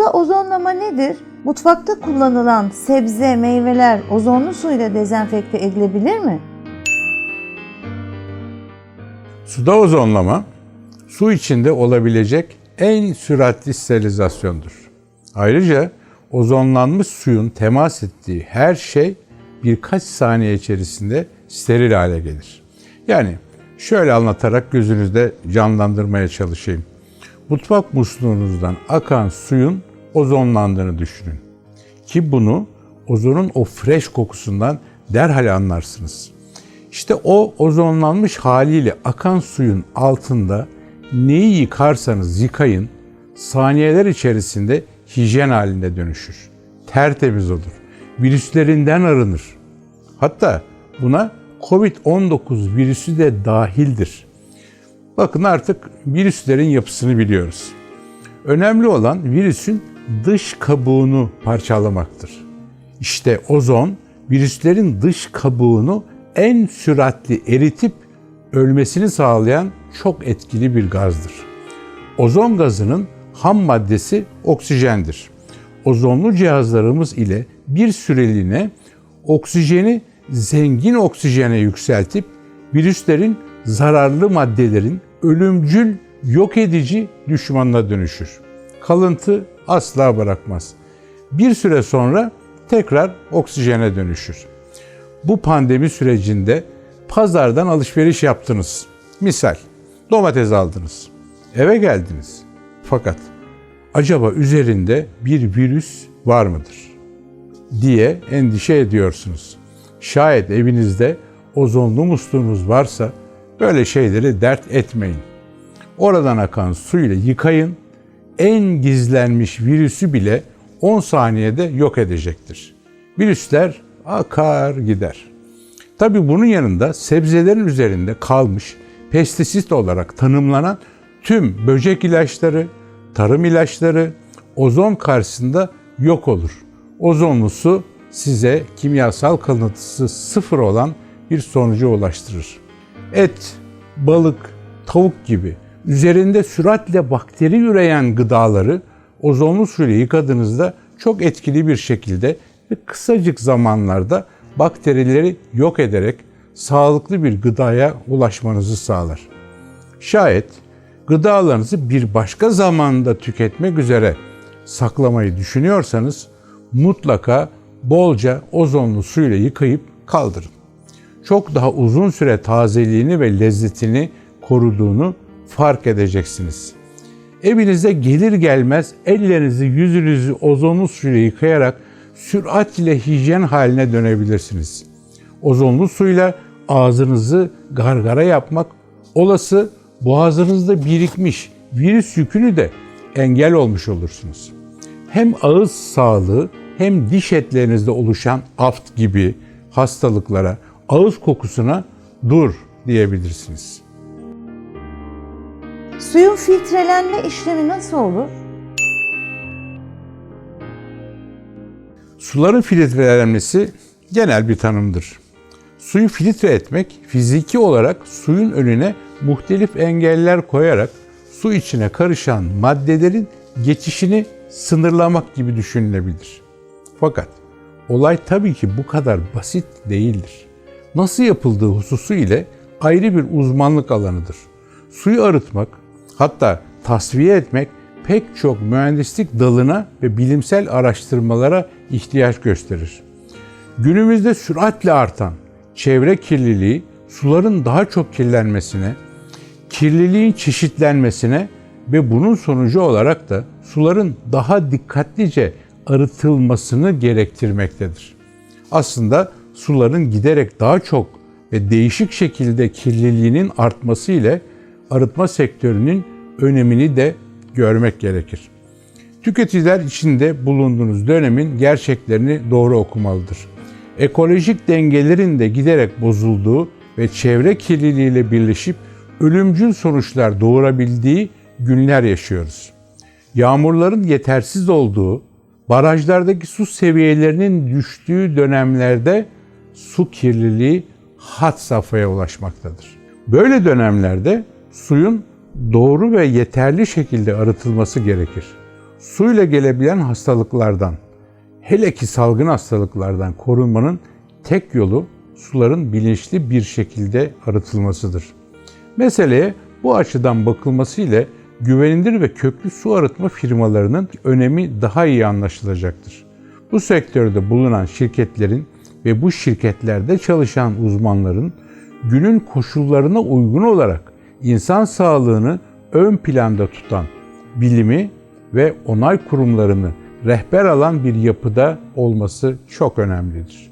Suda ozonlama nedir? Mutfakta kullanılan sebze, meyveler ozonlu suyla dezenfekte edilebilir mi? Suda ozonlama, su içinde olabilecek en süratli sterilizasyondur. Ayrıca ozonlanmış suyun temas ettiği her şey birkaç saniye içerisinde steril hale gelir. Yani şöyle anlatarak gözünüzde canlandırmaya çalışayım. Mutfak musluğunuzdan akan suyun ozonlandığını düşünün. Ki bunu ozonun o fresh kokusundan derhal anlarsınız. İşte o ozonlanmış haliyle akan suyun altında neyi yıkarsanız yıkayın, saniyeler içerisinde hijyen halinde dönüşür. Tertemiz olur. Virüslerinden arınır. Hatta buna Covid-19 virüsü de dahildir. Bakın artık virüslerin yapısını biliyoruz. Önemli olan virüsün dış kabuğunu parçalamaktır. İşte ozon virüslerin dış kabuğunu en süratli eritip ölmesini sağlayan çok etkili bir gazdır. Ozon gazının ham maddesi oksijendir. Ozonlu cihazlarımız ile bir süreliğine oksijeni zengin oksijene yükseltip virüslerin zararlı maddelerin ölümcül yok edici düşmanına dönüşür. Kalıntı asla bırakmaz. Bir süre sonra tekrar oksijene dönüşür. Bu pandemi sürecinde pazardan alışveriş yaptınız. Misal domates aldınız. Eve geldiniz. Fakat acaba üzerinde bir virüs var mıdır? diye endişe ediyorsunuz. Şayet evinizde ozonlu musluğunuz varsa böyle şeyleri dert etmeyin. Oradan akan suyla yıkayın. En gizlenmiş virüsü bile 10 saniyede yok edecektir. Virüsler akar gider. Tabii bunun yanında sebzelerin üzerinde kalmış pestisit olarak tanımlanan tüm böcek ilaçları, tarım ilaçları ozon karşısında yok olur. Ozonlu su size kimyasal kalıntısı sıfır olan bir sonuca ulaştırır. Et, balık, tavuk gibi üzerinde süratle bakteri üreyen gıdaları ozonlu suyla yıkadığınızda çok etkili bir şekilde ve kısacık zamanlarda bakterileri yok ederek sağlıklı bir gıdaya ulaşmanızı sağlar. Şayet gıdalarınızı bir başka zamanda tüketmek üzere saklamayı düşünüyorsanız mutlaka bolca ozonlu suyla yıkayıp kaldırın. Çok daha uzun süre tazeliğini ve lezzetini koruduğunu fark edeceksiniz. Evinize gelir gelmez ellerinizi yüzünüzü ozonlu suyla yıkayarak süratle hijyen haline dönebilirsiniz. Ozonlu suyla ağzınızı gargara yapmak olası boğazınızda birikmiş virüs yükünü de engel olmuş olursunuz. Hem ağız sağlığı hem diş etlerinizde oluşan aft gibi hastalıklara, ağız kokusuna dur diyebilirsiniz. Suyun filtrelenme işlemi nasıl olur? Suların filtrelenmesi genel bir tanımdır. Suyu filtre etmek fiziki olarak suyun önüne muhtelif engeller koyarak su içine karışan maddelerin geçişini sınırlamak gibi düşünülebilir. Fakat olay tabii ki bu kadar basit değildir. Nasıl yapıldığı hususu ile ayrı bir uzmanlık alanıdır. Suyu arıtmak, hatta tasfiye etmek pek çok mühendislik dalına ve bilimsel araştırmalara ihtiyaç gösterir. Günümüzde süratle artan çevre kirliliği suların daha çok kirlenmesine, kirliliğin çeşitlenmesine ve bunun sonucu olarak da suların daha dikkatlice arıtılmasını gerektirmektedir. Aslında suların giderek daha çok ve değişik şekilde kirliliğinin artması ile arıtma sektörünün önemini de görmek gerekir. Tüketiciler içinde bulunduğunuz dönemin gerçeklerini doğru okumalıdır. Ekolojik dengelerin de giderek bozulduğu ve çevre kirliliğiyle birleşip ölümcül sonuçlar doğurabildiği günler yaşıyoruz. Yağmurların yetersiz olduğu, barajlardaki su seviyelerinin düştüğü dönemlerde su kirliliği had safhaya ulaşmaktadır. Böyle dönemlerde suyun doğru ve yeterli şekilde arıtılması gerekir. Suyla gelebilen hastalıklardan, hele ki salgın hastalıklardan korunmanın tek yolu suların bilinçli bir şekilde arıtılmasıdır. Meseleye bu açıdan bakılması ile güvenilir ve köklü su arıtma firmalarının önemi daha iyi anlaşılacaktır. Bu sektörde bulunan şirketlerin ve bu şirketlerde çalışan uzmanların günün koşullarına uygun olarak insan sağlığını ön planda tutan bilimi ve onay kurumlarını rehber alan bir yapıda olması çok önemlidir.